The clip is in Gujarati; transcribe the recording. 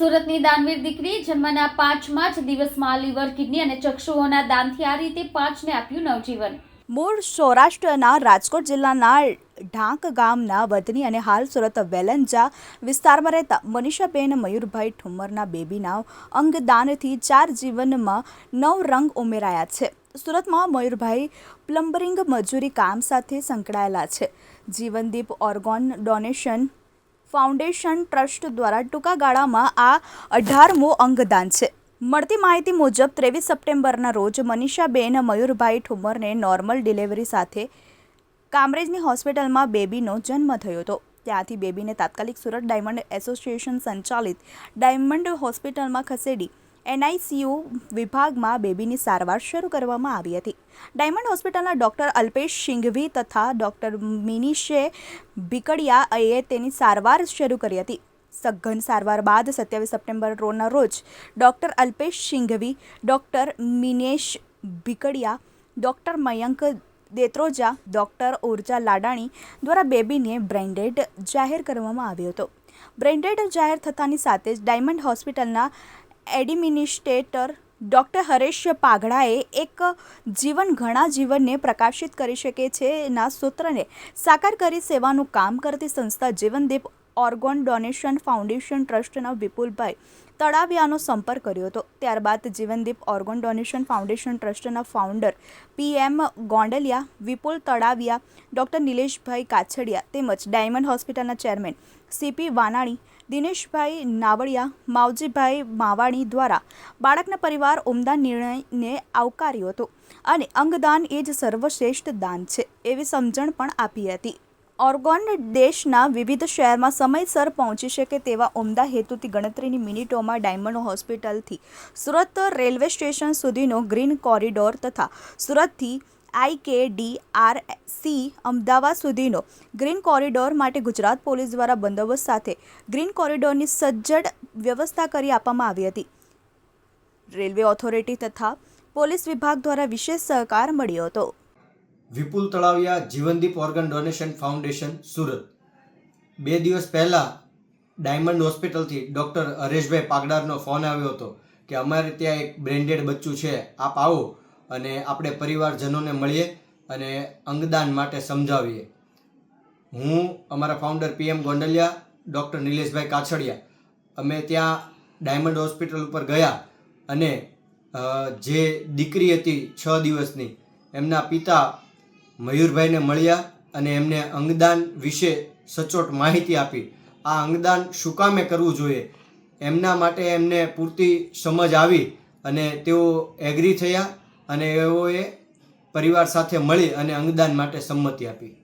સુરતની દાનવીર દીકરી જન્મના પાંચમા જ દિવસમાં લીવર કિડની અને ચક્ષુઓના દાનથી આ રીતે પાંચને આપ્યું નવજીવન. મૂળ સૌરાષ્ટ્રના રાજકોટ જિલ્લાના ઢાંક ગામના વતની અને હાલ સુરત વેલંજા વિસ્તારમાં રહેતા મનીષાબેન મયુરભાઈ ઠુમ્મરના બેબીના અંગદાનથી ચાર જીવનમાં નવ રંગ ઉમેરાયા છે. સુરતમાં મયુરભાઈ પ્લમ્બરિંગ મજૂરી કામ સાથે સંકળાયેલા છે. Jivandeep Organ Donation Foundation Trust દ્વારા ટૂંકા ગાળામાં આ અઢારમું અંગદાન છે. મળતી માહિતી મુજબ, ત્રેવીસ સપ્ટેમ્બરના રોજ મનીષાબેન, મયુરભાઈ ઠુમરને નોર્મલ ડિલિવરી સાથે કામરેજની હોસ્પિટલમાં બેબીનો જન્મ થયો હતો. ત્યાંથી બેબીને તાત્કાલિક સુરત ડાયમંડ એસોસિએશન સંચાલિત ડાયમંડ હોસ્પિટલમાં ખસેડી એનઆઈસીયુ વિભાગમાં બેબીની સારવાર શરૂ કરવામાં આવી હતી. ડાયમંડ હોસ્પિટલના ડૉક્ટર અલ્પેશ સિંઘવી તથા ડૉક્ટર મિનિશે ભીકડિયાએ તેની સારવાર શરૂ કરી હતી. સઘન સારવાર બાદ સત્યાવીસ સપ્ટેમ્બર રોના રોજ doctor Alpesh Singhvi doctor Minesh Bhikadiya, doctor Mayank Detroja, doctor Urja Ladani દ્વારા બેબીને બ્રેન્ડેડ જાહેર કરવામાં આવ્યો હતો. બ્રેન્ડેડ જાહેર થતાની સાથે જ ડાયમંડ હોસ્પિટલના એડિમિનિસ્ટ્રેટર ડૉક્ટર હરેશ પાઘડાએ એક જીવન ઘણા જીવનને પ્રકાશિત કરી શકે છે. ના સૂત્રને સાકાર કરી સેવાનું કામ કરતી સંસ્થા જીવનદીપ ઓર્ગોન ડોનેશન ફાઉન્ડેશન ટ્રસ્ટના વિપુલભાઈ તળાવિયાનો સંપર્ક કર્યો હતો. ત્યારબાદ જીવનદીપ ઓર્ગોન ડોનેશન ફાઉન્ડેશન ટ્રસ્ટના founder PM Gondaliya, Vipul Talaviya doctor Nileshbhai Kachhadiya તેમજ ડાયમંડ હોસ્પિટલના ચેરમેન સીપી વાનાણી દિનેશભાઈ નાવડિયા, માવજીભાઈ માવાણી દ્વારા બાળકના પરિવાર ઉમદા નિર્ણયને આવકાર્યો હતો અને અંગદાન એ જ સર્વશ્રેષ્ઠ દાન છે એવી સમજણ પણ આપી હતી. ઓર્ગોન દેશના વિવિધ શહેરમાં સમયસર પહોંચી શકે તેવા ઉમદા હેતુથી ગણતરીની મિનિટોમાં ડાયમંડ હોસ્પિટલથી સુરત રેલવે સ્ટેશન સુધીનો ગ્રીન કોરિડોર તથા સુરતથી આઈકેડીઆરસી અમદાવાદ સુધીનો ગ્રીન કોરિડોર માટે ગુજરાત પોલીસ દ્વારા બંદોબસ્ત સાથે ગ્રીન કોરિડોરની સજ્જડ વ્યવસ્થા કરી આપવામાં આવી હતી. રેલવે ઓથોરિટી તથા પોલીસ વિભાગ દ્વારા વિશેષ સહકાર મળ્યો હતો. Vipul Talaviya Jivandeep organ donation foundation, Surat. બે દિવસ પહેલાં ડાયમંડ હોસ્પિટલથી ડૉક્ટર હરેશભાઈ પાગડારનો ફોન આવ્યો હતો કે અમારે ત્યાં એક બ્રેન્ડેડ બચ્ચું છે, આપ આવો. અને આપણે પરિવારજનોને મળીએ અને અંગદાન માટે સમજાવીએ. હું અમારા founder PM Gondaliya doctor Nileshbhai Kachhadiya. અમે ત્યાં ડાયમંડ હોસ્પિટલ ઉપર ગયા અને જે દીકરી હતી છ દિવસની, એમના પિતા મયુરભાઈને મળ્યા અને એમને અંગદાન વિશે સચોટ માહિતી આપી. આ અંગદાન શું કામે કરવું જોઈએ? એમના માટે એમને પૂરતી સમજ આવી અને તેઓ એગ્રી થયા અને એઓએ પરિવાર સાથે મળી અને અંગદાન માટે સંમતિ આપી.